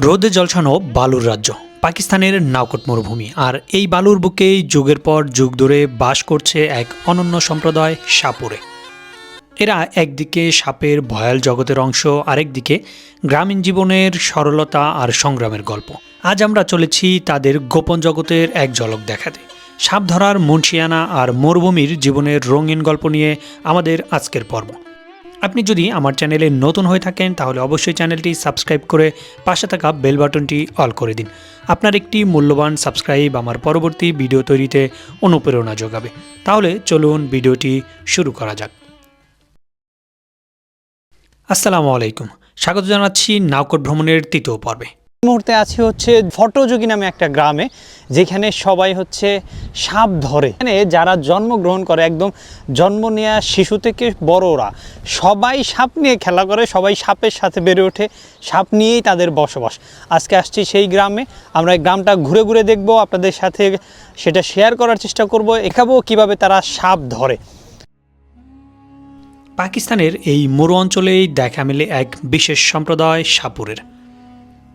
রোদে জলছানো বালুর রাজ্য। পাকিস্তানের নাওকট মরুভূমি। আর এই বালুর বুকেই যুগের পর যুগ ধরে বাস করছে এক অনন্য সম্প্রদায় সাপুরে। এরা একদিকে সাপের ভয়াল জগতের অংশ, আরেকদিকে গ্রামীণ জীবনের সরলতা আর সংগ্রামের গল্প। আজ আমরা চলেছি তাদের গোপন জগতের এক ঝলক দেখাতে। সাপ ধরার মুন্সিয়ানা আর মরুভূমির জীবনের রঙিন গল্প নিয়ে আমাদের আজকের পর্ব। আপনি যদি আমার চ্যানেলে নতুন হয়ে থাকেন, তাহলে অবশ্যই চ্যানেলটি সাবস্ক্রাইব করে পাশে থাকা বেল বাটনটি অল করে দিন। আপনার একটি মূল্যবান সাবস্ক্রাইব আমার পরবর্তী ভিডিও তৈরিতে অনুপ্রেরণা যোগাবে। তাহলে চলুন ভিডিওটি শুরু করা যাক। আসসালামু আলাইকুম। স্বাগত জানাচ্ছি নাওকট ভ্রমণের তৃতীয় পর্বে। মুহূর্তে আছি হচ্ছে ফটোযোগী নামে একটা গ্রামে, যেখানে সবাই হচ্ছে সাপ ধরে। এখানে যারা জন্মগ্রহণ করে, একদম জন্ম নেওয়া শিশু থেকে বড়রা, সবাই সাপ নিয়ে খেলা করে, সবাই সাপের সাথে বেড়ে ওঠে, সাপ নিয়েই তাদের বসবাস। আজকে আসছি সেই গ্রামে, আমরা এই গ্রামটা ঘুরে ঘুরে দেখব, আপনাদের সাথে সেটা শেয়ার করার চেষ্টা করব এখাবো কীভাবে তারা সাপ ধরে। পাকিস্তানের এই মরু অঞ্চলেই দেখা মেলে এক বিশেষ সম্প্রদায় সাপুরের।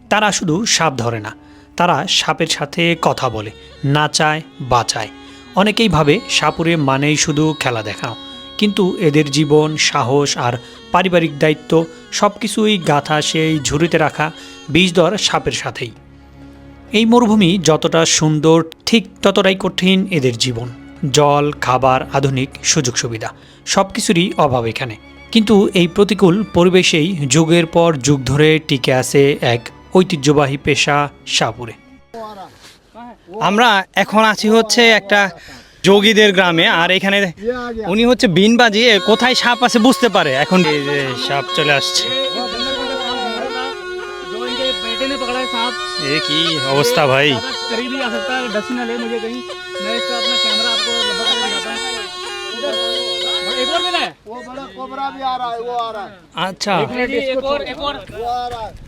তারা শুধু সাপ ধরে না, তারা সাপের সাথে কথা বলে নাচায় বাঁচায় অনেকেই ভাবে সাপুরে মানেই শুধু খেলা দেখাও কিন্তু এদের জীবন, সাহস আর পারিবারিক দায়িত্ব সব কিছুই গাথা সেই ঝুড়িতে রাখা বিষদর সাপের সাথেই। এই মরুভূমি যতটা সুন্দর, ঠিক ততটাই কঠিন এদের জীবন। জল, খাবার, আধুনিক সুযোগ সুবিধা সব কিছুরই অভাব এখানে। কিন্তু এই প্রতিকূল পরিবেশেই যুগের পর যুগ ধরে টিকে আছে এক ঐতিহ্যবাহী পেশা সাপুরে আমরা এখন আছি হচ্ছে একটা যোগীদের গ্রামে আর এখানে উনি হচ্ছে বিন বাজিয়ে কোথায় সাপ আছে বুঝতে পারে এখন এই যে সাপ চলে আসছে जो इनके बेटे ने पकड़ा है सांप এ কি অবস্থা ভাই करीब ही आ सकता है डसी ना ले मुझे कहीं मैं इसका अपना कैमरा आपको लंबा करके दिखाता हूं एक और मिला है वो बड़ा कोबरा भी आ रहा है वो आ रहा है আচ্ছা जी, एक और एक और वो आ रहा है एक और सांप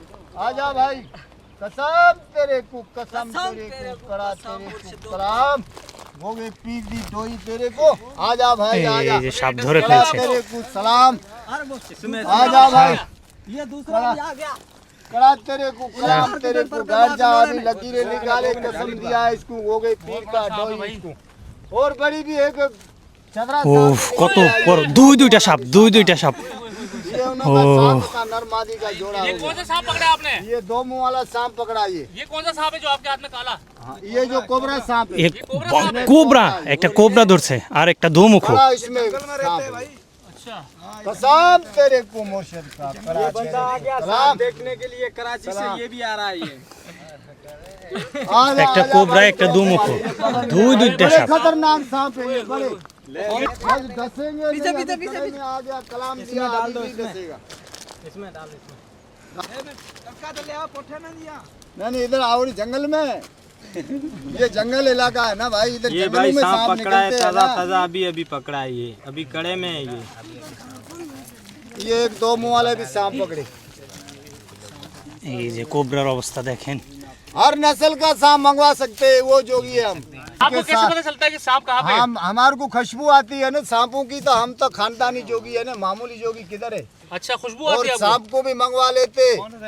आजा भाई कसम तेरे को कसम तेरे को कड़ा तेरे को कराम मोगे पीर दी डोई तेरे को आजा भाई आजा এই যে সাপ ধরে कड़ा ফেলছে तेरे को सलाम आजा भाई ये दूसरा भी आ गया कड़ा तेरे को कलाम तेरे को बैठ जा अभी लकीरें निकाले कसम दिया इसको हो गई पीर का डोई इसको और बड़ी भी एक चदरा ও কত বড় দুই দুইটা সাপ দুই দুইটা সাপ ये उन्होंने सांप का नर मादी का जोड़ा ये हो कौन गया सा सांप पकड़ा आपने ये दो मुंह वाला सांप पकड़ा ये ये कौन सा सांप है जो आपके हाथ में काला हाँ, ये जो कोबरा सांप है এক কোবরা একটা কোবরা ধরছে আর একটা দুমুখ बड़ा इसमें सांप है। अच्छा कसम तेरे को मुर्शिद का कराची सलाम देखने के लिए कराची से ये भी आ रहा है ये आजा, একটা आजा কোবরা भाई, একটা দুমুখ দুই দুইটা बड़े সাপ खतरनाक सांप है ये बड़े आज पीछे पीछे पीछे आ गया कलाम दिया डाल दो इसमें। डाल इसमें। तो ले आओ पोठे दिया। नहीं नहीं इधर आओ जंगल में। ये जंगल इलाका है ना भाई इधर ये भाई सांप पकड़ा है ताज़ा ताज़ा अभी अभी पकड़ा है ये। अभी कड़े में है ये। ये एक दो मुँह वाले भी सांप पकड़े। ये कोबरा अवस्था देखें। हर नस्ल का सांप मंगवा सकते हैं वो जोगी है हम। आपको कैसे पता चलता है कि सांप कहाँ पे हम हमारे को खुशबू आती है ना सांपों की तो हम तो खानदानी जोगी है ना मामूली जोगी किधर है? अच्छा खुशबू और आती है आपको सांप को भी मंगवा लेते।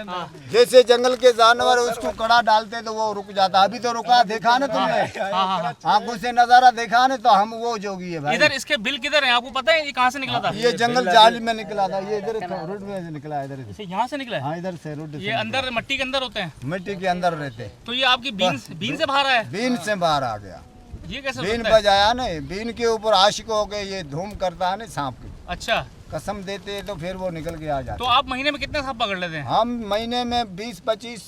हाँ। जैसे जंगल के जानवर उसको कड़ा डालते तो वो रुक जाता। अभी तो रुका देखा ना तुमने? हाँ हाँ हाँ। आँखों से नज़ारा देखा ना तो हम वो जोगी है भाई। इधर इसके बिल किधर है? आपको पता है ये कहाँ से निकला था? ये जंगल जाल में निकला था। ये इधर रोड में निकला है इधर यहाँ से निकला है? हाँ इधर से रोड ये अंदर मिट्टी के अंदर होते हैं? मिट्टी के अंदर रहते। तो ये आपकी बीन बीन से बाहर आया? बीन से बाहर आ गया। ये कैसे बीन बजाया ना बीन के ऊपर आशिक हो गए ये धूम करता है ना सांप की। अच्छा। कसम देते हैं तो फिर वो निकल के आ तो जाते आप महीने में कितने सांप पकड़ लेते हैं? हम महीने में बीस पच्चीस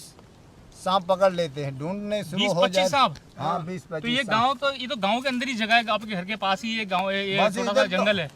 सांप पकड़ लेते हैं ढूँढने शुरू हो जाए सांप हाँ। बीस पच्चीस तो ये गाँव तो ये तो गाँव के अंदर ही जगह है आपके घर के पास ही ये गाँव ये बस छोटा सा तो- जंगल है।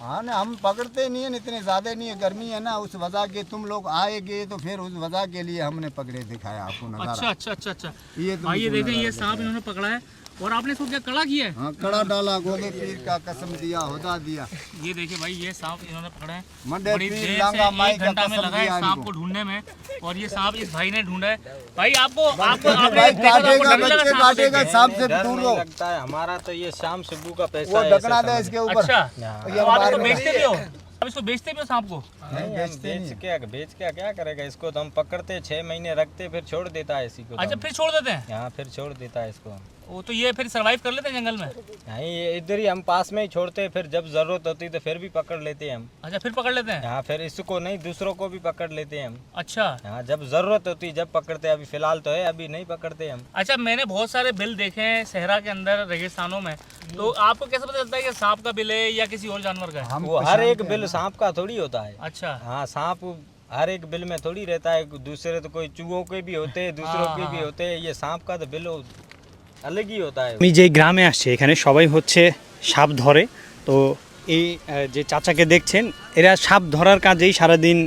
हाँ ना हम पकड़ते नहीं है इतने ज़्यादा नहीं है गर्मी है ना उस वजह के तुम लोग आएगे तो फिर उस वजह के लिए हमने पकड़े दिखाया आपको अच्छा नज़ारा। अच्छा अच्छा अच्छा ये तुमको भाई ये देखें ये सांप इन्होंने पकड़ा है। और आपने इसको क्या कड़ा किया है? हाँ कड़ा डाला गोगे पीर का कसम दिया हुदा दिया। ये देखिए भाई ये सांप इन्होंने पकड़ा है। मंडे पीर लांगा माई एक का घंटा में कसम लगा है सांप को ढूँढने में। और ये सांप इस भाई ने ढूंढा है। भाई आपको आपको आपने काटेगा बच्चे काटेगा सांप से दूर लो लगता है हमारा तो ये शाम सुबह का पैसा वो है ढकना ऐसे दे इसके अच्छा ऊपर। हाँ। ये तो आप इसको बेचते भी हो? आप इसको बेचते भी हो सांप को? नहीं हम बेच के बेच के क्या करेगा इसको तो हम पकड़ते छह महीने रखते फिर छोड़ देता है इसी को तो अच्छा फिर छोड़ देते हैं? यहाँ फिर छोड़ देता है इसको वो तो ये फिर सरवाइव कर लेते हैं जंगल में? नहीं ये इधर ही हम पास में ही छोड़ते हैं फिर जब ज़रूरत होती है तो फिर भी पकड़ लेते हैं हम। अच्छा फिर पकड़ लेते हैं? यहाँ फिर इसको नहीं दूसरों को भी पकड़ लेते हैं हम। अच्छा। यहाँ जब ज़रूरत होती है जब पकड़ते हैं अभी फ़िलहाल तो है अभी नहीं पकड़ते हम। अच्छा मैंने बहुत सारे बिल देखे हैं सहरा के अंदर रेगिस्तानों में। तो आपको कैसे पता चलता है कि सांप का बिल है या किसी और जानवर का है? वो हर एक बिल सांप का थोड़ी होता है। अच्छा। हाँ सांप हर एक बिल में थोड़ी रहता है दूसरे तो कोई चूहों के भी होते हैं दूसरों के भी होते हैं ये सांप का तो बिल ही है আমি যেই গ্রামে আসছি এখানে সবাই হচ্ছে সাপ ধরে তো এই আহ, যে চাচাকে দেখছেন এরা সাপ ধরার কাজেই সারাদিন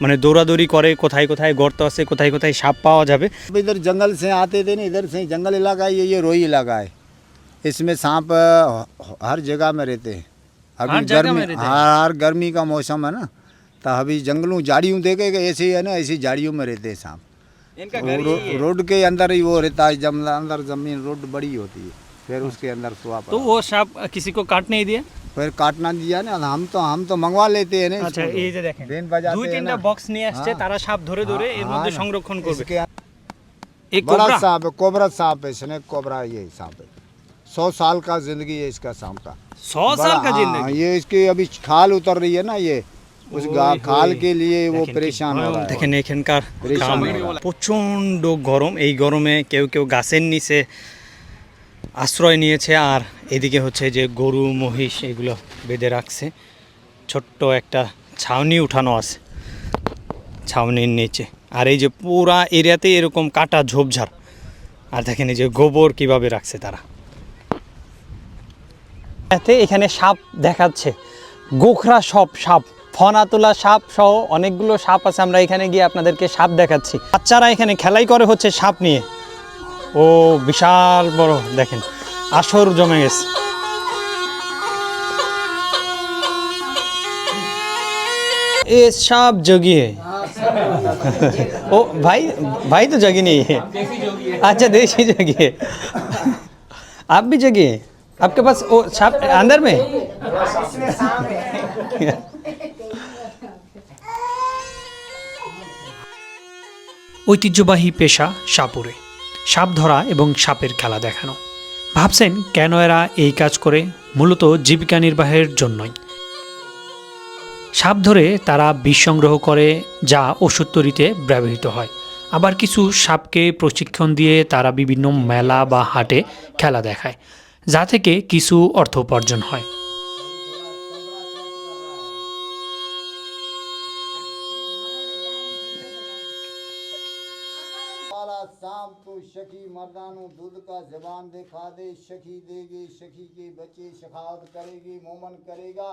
মানে দৌড়াদৌড়ি করে কোথায় কোথায় গর্ত আছে কোথায় কোথায় সাপ পাওয়া যাবে अब इधर जंगल से आते थे ना इधर से जंगल इलाका है, ये ये रोई इलाका है इसमें सांप अ, हर जगह में रहते हैं हर अभी जगह गर्मी में रहते हैं? हर हर गर्मी का मौसम है ना तो अभी जंगलों झाड़ियों देखे कि ऐसे ही है ना ऐसी झाड़ियों में रहते हैं सांप इनका वो घर रो, ही है रोड के अंदर ही वो रहता है जम अंदर जमीन रोड बड़ी होती है फिर उसके अंदर सुहा তো पड़ा ও সাপ किसी को काट नहीं दिया फिर काटना दिया ना हम तो हम तो मंगवा लेते हैं ना আচ্ছা इसको এই तो। যে দেখেন बेन बजाते দুই हैं তিনটা ना। বক্স নিয়ে আসছে हाँ। তারা সাপ ধরে ধরে এর हाँ, মধ্যে ना। সংরক্ষণ করবে इसके এই बड़ा কোবরা सांप है कोबरा सांप है स्नेक कोबरा ये सांप है सौ साल का जिंदगी है इसका सांप का 100 साल बड़ा- का हाँ, जिंदगी ये इसकी अभी खाल उतर रही है ना ये उस गा- ओए खाल होए। के लिए वो দেখেন কি परेशान हो ভয়াবহ। रहा है দেখেন এখানকার পরেশান গ্রামে হয়ে গেল। প্রচণ্ড গরম এই গরমে কেউ কেউ গাছের নিচে আশ্রয় নিয়েছে আর এদিকে হচ্ছে যে গরু মহিষ এগুলো বেঁধে রাখছে ছোট্ট একটা ছাউনি উঠানো আছে ছাউনির নিচে আর এই যে পুরা এরিয়াতে এরকম কাটা ঝোপঝাড় আর দেখেন এই যে গোবর কিভাবে রাখছে তারা এতে এখানে সাপ দেখাচ্ছে গোখরা সব সাপ ফনা তোলা সাপ সহ অনেকগুলো সাপ আছে আমরা এখানে গিয়ে আপনাদেরকে সাপ দেখাচ্ছি বাচ্চারা এখানে খেলাই করে হচ্ছে সাপ নিয়ে ও বিশাল বড় দেখেন আসর জমে গেছে এ সাপ জগিয়ে ओ भाई भाई तो जगी नहीं है अच्छा देसी जगी है आप भी जगी हैं आपके पास वो सांप अंदर में ঐতিহ্যবাহী পেশা সাপুরে। সাপ ধরা এবং সাপের খেলা দেখানো। ভাবছেন কেন এরা এই কাজ করে? মূলত জীবিকা নির্বাহের জন্যই। সাপ ধরে তারা বিষ সংগ্রহ করে, যা ওষুধ তৈরিতে ব্যবহৃত হয়। আবার কিছু সাপকে প্রশিক্ষণ দিয়ে তারা বিভিন্ন মেলা বা হাটে খেলা দেখায়, যা থেকে কিছু অর্থ উপার্জন হয়। का जबान दिखा दे शकी देगी शकी के बच्चे शखावत करेगी मोमन करेगा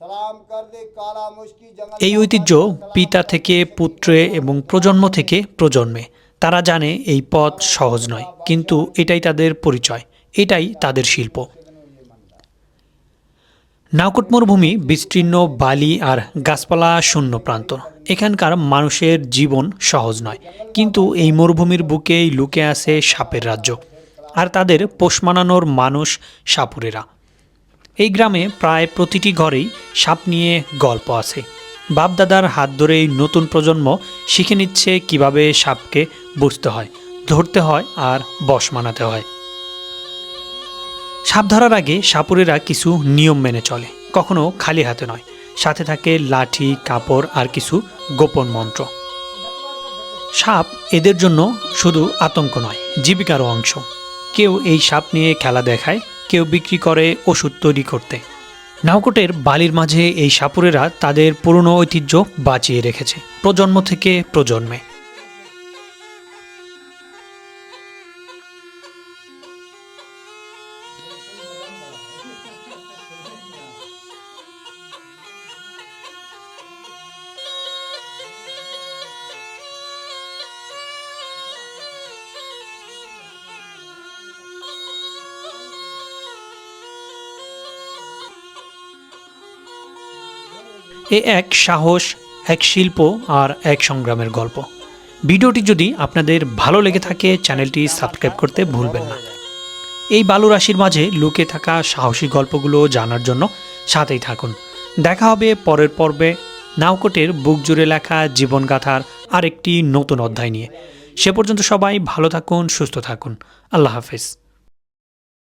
সালাম কর দে কালা মুশকি জঙ্গল এই ঐতিহ্য পিতা থেকে পুত্রে এবং প্রজন্ম থেকে প্রজন্মে তারা জানে এই পথ সহজ নয় কিন্তু এটাই তাদের পরিচয় এটাই তাদের শিল্প নাওকট মরুভূমি বিস্তীর্ণ বালি আর গাছপালা শূন্য প্রান্তর এখানকার মানুষের জীবন সহজ নয়। কিন্তু এই মরুভূমির বুকেই লুকে আছে সাপের রাজ্য আর তাদের পোষ মানানোর মানুষ সাপুরেরা। এই গ্রামে প্রায় প্রতিটি ঘরেই সাপ নিয়ে গল্প আছে। বাপদাদার হাত ধরেই নতুন প্রজন্ম শিখে নিচ্ছে কীভাবে সাপকে বুঝতে হয়, ধরতে হয় আর বশ মানাতে হয়। সাপ ধরার আগে সাপুরেরা কিছু নিয়ম মেনে চলে, কখনো খালি হাতে নয়। সাথে থাকে লাঠি, কাপড় আর কিছু গোপন মন্ত্র। সাপ এদের জন্য শুধু আতঙ্ক নয় জীবিকারও অংশ। কেউ এই সাপ নিয়ে খেলা দেখায়, কেউ বিক্রি করে, ওষুধ তৈরি করতে। নাওকোটের বালির মাঝে এই সাপুরেরা তাদের পুরনো ঐতিহ্য বাঁচিয়ে রেখেছে, প্রজন্ম থেকে প্রজন্মে। এ এক সাহস, এক শিল্প আর এক সংগ্রামের গল্প। ভিডিওটি যদি আপনাদের ভালো লেগে থাকে, চ্যানেলটি সাবস্ক্রাইব করতে ভুলবেন না। এই বালু রাশির মাঝে লুকে থাকা সাহসী গল্পগুলো জানার জন্য সাথেই থাকুন। দেখা হবে পরের পর্বে নাওকোটের বুক জুড়ে লেখা জীবনগাথার আরেকটি নতুন অধ্যায় নিয়ে। সে পর্যন্ত সবাই ভালো থাকুন, সুস্থ থাকুন। আল্লাহ হাফেজ।